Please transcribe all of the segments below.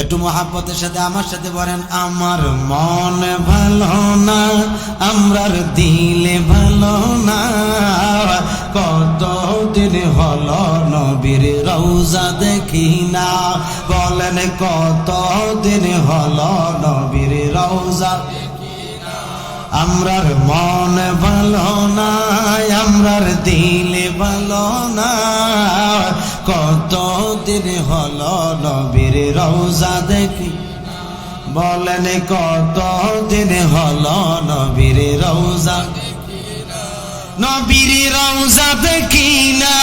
একটু মহাব্বতের সাথে আমার সাথে বলেন, আমার মন ভালো না, আমরার দিলে ভালো না। কত দিন হলো নবীর রৌজা দেখি না। বলেন কত দিন হলো নবীর রৌজা আমরার মন ভালো না, আমরার দিলে ভালো না। কত দিন হলো নবীর রৌজা দেখি। বলেন কত দিন হলো নবীর রৌজা নবীর রৌজা দেখি না,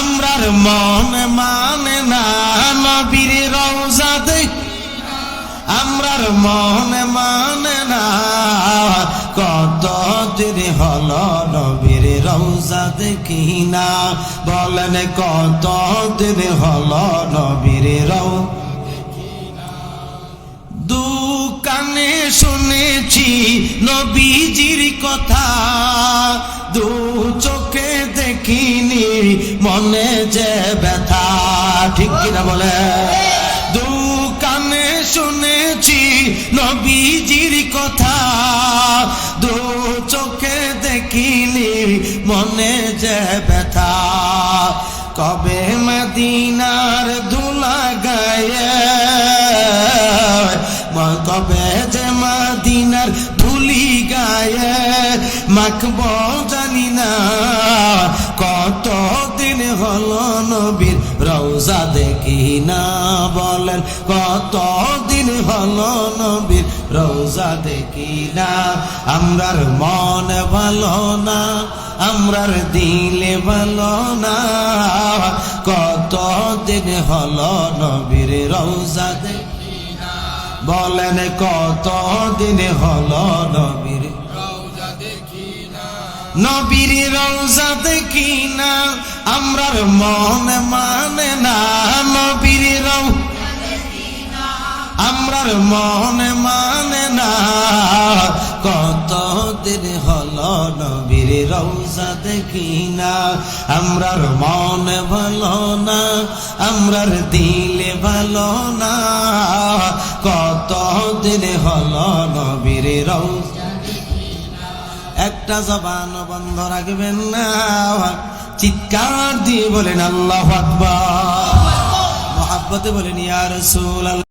আমরার মন মানে না। নবীর রৌজা দেখি আমরার মন মানে কত দিন হলো নবীর রৌজা দেখি না বলেন কত দিন হলো নবীর রৌ দুকানে শুনেছি নবীজির কথা। দু চোখে দেখিনি, মনে যে ব্যথা। ঠিক কিনা বলে? দু কানে শুনেছি নবীজির কথা। দু চোখে দেখিনি মনে যে ব্যথা। কবে মদিনার ধুলা গায়ে কবে যে মদিনার ধুলি গায়ে মাখব জানি না কত দিন হল নবীর রৌজা দেখি না। বলেন কত দিন হলো নবীর রৌজা দেখি না? আমরার মন ভালো না, আমরার দিলে ভালো না। কত দিন হলো নবীর রৌজা বলেন কত দিন হলো নবীর নবীর রৌজা দেখি না, আমরার মন মানে না। নবীর রৌ আমরার মনে মানে না। কত দিন হলো নবীর রৌজা দেখি না। আমরার মন ভালো না, আমরার দিলে ভালো না। কত দিন হলো নবীর রৌজা একটা জবান বন্ধ রাখবেন না। চিৎকার দিয়ে বলেন আল্লাহ আকবার। মহাব্বতে বলেন, ইয়া রাসূল